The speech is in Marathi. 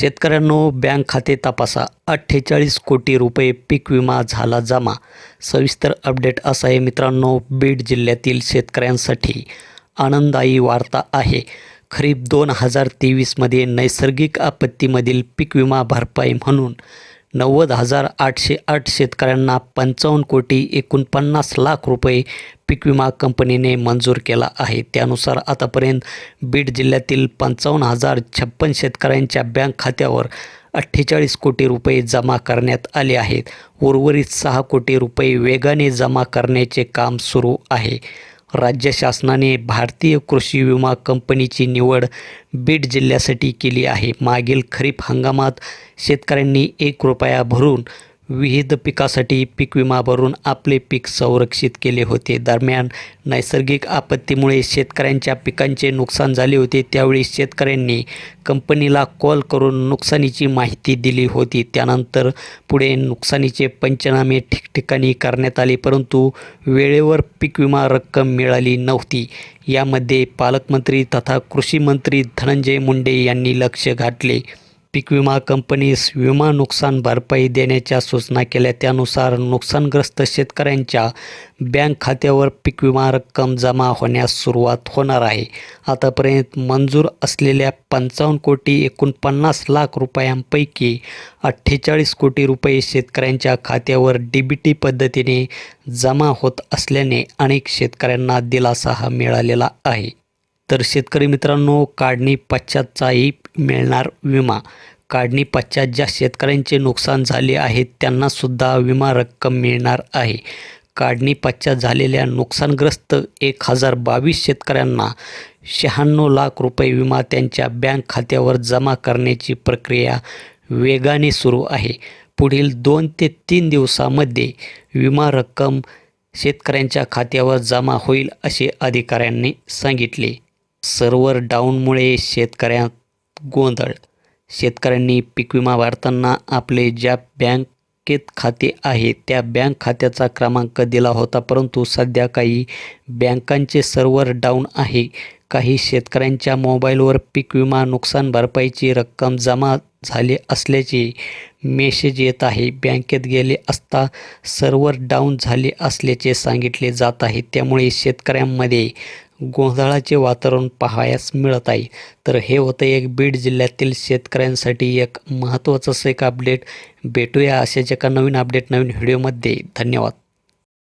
शेतकऱ्यांनो बँक खाते तपासा. अठ्ठेचाळीस कोटी रुपये पीक विमा झाला जमा. सविस्तर अपडेट असा आहे मित्रांनो बीड जिल्ह्यातील शेतकऱ्यांसाठी आनंददायी वार्ता आहे. खरीप दोन हजार तेवीसमध्ये नैसर्गिक आपत्तीमधील पीक विमा भरपाई म्हणून नव्वद हजार आठशे आठ शेतकऱ्यांना पंचावन्न कोटी एकोणपन्नास लाख रुपये पीक विमा कंपनीने मंजूर केला आहे. त्यानुसार आतापर्यंत बीड जिल्ह्यातील पंचावन्न हजार छप्पन शेतकऱ्यांच्या बँक खात्यावर अठ्ठेचाळीस कोटी रुपये जमा करण्यात आले आहेत. उर्वरित सहा कोटी रुपये वेगाने जमा करण्याचे काम सुरू आहे. राज्य शासनाने भारतीय कृषी विमा कंपनीची निवड बीड जिल्ह्यासाठी केली आहे. मागील खरीप हंगामात शेतकऱ्यांनी एक रुपया भरून विविध पिकासाठी पीक विमा भरून आपले पीक संरक्षित केले होते. दरम्यान नैसर्गिक आपत्तीमुळे शेतकऱ्यांच्या पिकांचे नुकसान झाले होते. त्यावेळी शेतकऱ्यांनी कंपनीला कॉल करून नुकसानीची माहिती दिली होती. त्यानंतर पुढे नुकसानीचे पंचनामे ठिकठिकाणी करण्यात आले परंतु वेळेवर पीक विमा रक्कम मिळाली नव्हती. यामध्ये पालकमंत्री तथा कृषी मंत्री धनंजय मुंडे यांनी लक्ष घातले. पीक विमा कंपनीस विमा नुकसान भरपाई देण्याच्या सूचना केल्या. त्यानुसार नुकसानग्रस्त शेतकऱ्यांच्या बँक खात्यावर पीक विमा रक्कम जमा होण्यास सुरुवात होणार आहे. आतापर्यंत मंजूर असलेल्या पंचावन्न कोटी एकोणपन्नास लाख रुपयांपैकी अठ्ठेचाळीस कोटी रुपये शेतकऱ्यांच्या खात्यावर डी बी टी पद्धतीने जमा होत असल्याने अनेक शेतकऱ्यांना दिलासा हा मिळालेला आहे. तर शेतकरी मित्रांनो काढणी पश्चातचाही मिळणार विमा. काढणी पश्चात ज्या शेतकऱ्यांचे नुकसान झाले आहे त्यांनासुद्धा विमा रक्कम मिळणार आहे. काढणी पश्चात झालेल्या नुकसानग्रस्त एक हजार बावीस शेतकऱ्यांना शहाण्णव लाख रुपये विमा त्यांच्या बँक खात्यावर जमा करण्याची प्रक्रिया वेगाने सुरू आहे. पुढील दोन ते तीन दिवसामध्ये विमा रक्कम शेतकऱ्यांच्या खात्यावर जमा होईल असे अधिकाऱ्यांनी सांगितले. सर्व्हर डाऊनमुळे शेतकऱ्यां गोंधळ. शेतकऱ्यांनी पीक विमा भरताना आपले ज्या बँकेत खाते आहे त्या बँक खात्याचा क्रमांक दिला होता परंतु सध्या काही बँकांचे सर्व्हर डाऊन आहे. काही शेतकऱ्यांच्या मोबाईलवर पीक विमा नुकसान भरपाईची रक्कम जमा झाली असल्याचे मेसेज येत आहे. बँकेत गेले असता सर्व्हर डाऊन झाले असल्याचे सांगितले जात आहे. त्यामुळे शेतकऱ्यांमध्ये गोंधळाचे वातावरण पाहायस मिळत आहे. तर हे होतं एक बीड जिल्ह्यातील शेतकऱ्यांसाठी एक महत्त्वाचं असं एक अपडेट. भेटूया अशाच एका नवीन अपडेट नवीन व्हिडिओमध्ये. धन्यवाद.